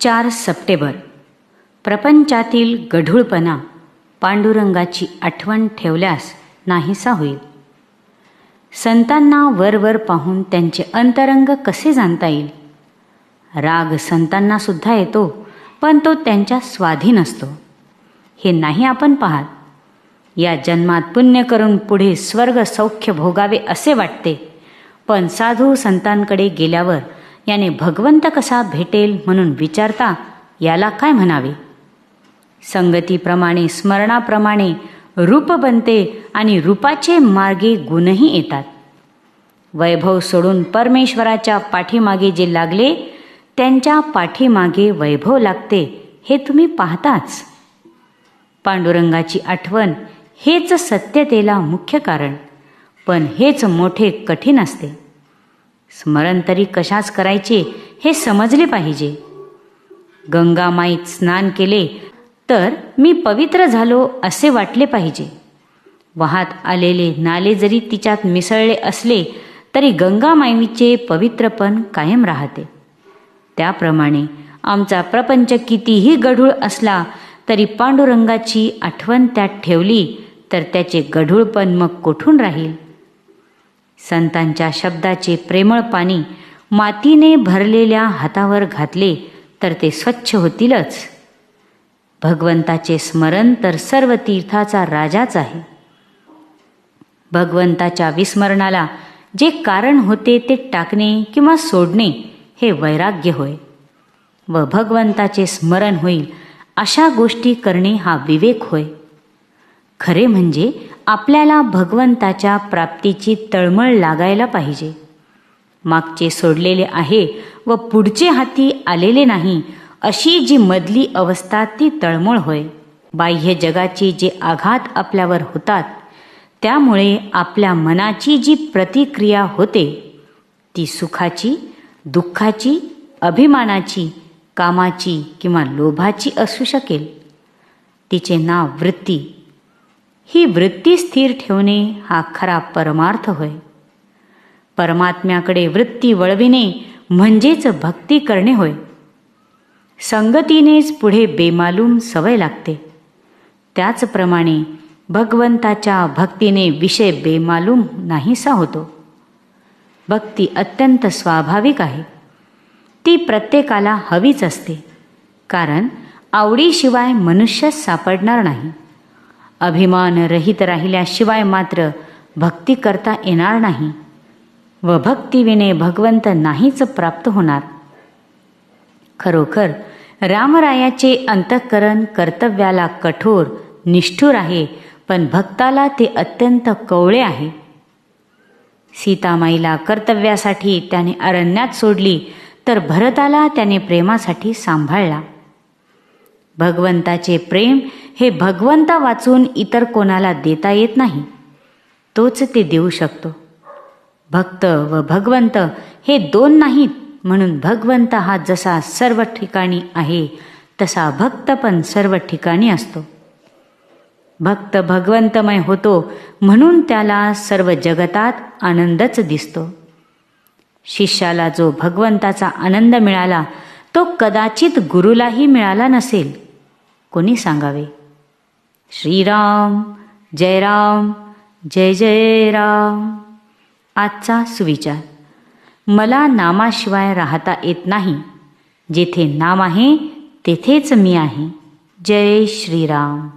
चार सप्टेंबर. प्रपंचातील गढूळपणा पांडुरंगाची आठवण ठेवल्यास नाहीसा होईल. संतांना वरवर पाहून त्यांचे अंतरंग कसे जाणता येईल? राग संतांना सुद्धा येतो पण तो त्यांच्या स्वाधीन असतो. हे नाही आपण पाहात या जन्मात पुण्य करून पुढे स्वर्ग सौख्य भोगावे असे वाटते पण साधू संतांकडे गेल्यावर याने भगवंत कसा भेटेल म्हणून विचारता याला काय म्हणावे? संगतीप्रमाणे स्मरणाप्रमाणे रूप बनते आणि रूपाचे मार्गे गुणही येतात. वैभव सोडून परमेश्वराच्या पाठीमागे जे लागले त्यांच्या पाठीमागे वैभव लागते हे तुम्ही पाहताच. पांडुरंगाची आठवण हेच सत्यतेला मुख्य कारण पण हेच मोठे कठीण असते. स्मरण तरी कशाच करायचे हे समजले पाहिजे. गंगामाईत स्नान केले तर मी पवित्र झालो असे वाटले पाहिजे. वाहत आलेले नाले जरी तिच्यात मिसळले असले तरी गंगामाईचे पवित्रपण कायम राहते. त्याप्रमाणे आमचा प्रपंच कितीही गढूळ असला तरी पांडुरंगाची आठवण त्यात ठेवली तर त्याचे गढूळपण मग कोठून राहील? संतांच्या शब्दाचे प्रेमळ पाणी मातीने भरलेल्या हातावर घातले तर ते स्वच्छ होतीलच. भगवंताचे स्मरण तर सर्व तीर्थाचा राजाच आहे. भगवंताच्या विस्मरणाला जे कारण होते ते टाकणे किंवा सोडणे हे वैराग्य होय. व भगवंताचे स्मरण होईल अशा गोष्टी करणे हा विवेक होय. खरे म्हणजे आपल्याला भगवंताच्या प्राप्तीची तळमळ लागायला पाहिजे. मागचे सोडलेले आहे व पुढचे हाती आलेले नाही अशी जी मधली अवस्था ती तळमळ होय. बाह्य जगाची जे आघात आपल्यावर होतात त्यामुळे आपल्या मनाची जी प्रतिक्रिया होते ती सुखाची दुःखाची अभिमानाची कामाची किंवा लोभाची असू शकेल. तिचे नाव वृत्ती. ही वृत्ती स्थिर ठेवणे हा खरा परमार्थ होय. परमात्म्याकडे वृत्ती वळविणे म्हणजेच भक्ती करणे होय. संगतीनेच पुढे बेमालूम सवय लागते. त्याचप्रमाणे भगवंताच्या भक्तीने विषय बेमालूम नाहीसा होतो. भक्ती अत्यंत स्वाभाविक आहे. ती प्रत्येकाला हवीच असते. कारण आवडीशिवाय मनुष्यच सापडणार नाही. अभिमान रहित राहिल्याशिवाय मात्र भक्ती करता येणार नाही व भक्तीविने भगवंत नाहीच प्राप्त होणार. खरोखर रामरायाचे अंतःकरण कर्तव्याला कठोर निष्ठुर आहे पण भक्ताला ते अत्यंत कवळे आहे. सीतामाईला कर्तव्यासाठी त्याने अरण्यात सोडली तर भरताला त्याने प्रेमासाठी सांभाळला. भगवंताचे प्रेम हे भगवंता वाचून इतर कोणाला देता येत नाही. तोच ते देऊ शकतो. भक्त व भगवंत हे दोन नाहीत म्हणून भगवंत हा जसा सर्व ठिकाणी आहे तसा भक्त पण सर्व ठिकाणी असतो. भक्त भगवंतमय होतो म्हणून त्याला सर्व जगतात आनंदच दिसतो. शिष्याला जो भगवंताचा आनंद मिळाला तो कदाचित गुरुलाही मिळाला नसेल. कोणी सांगावे? श्रीराम जय राम जय जय राम आजचा सुविचार. मला नामाशिवाय राहता येत नाही. जेथे नाम आहे तेथेच मी आहे. जय श्रीराम.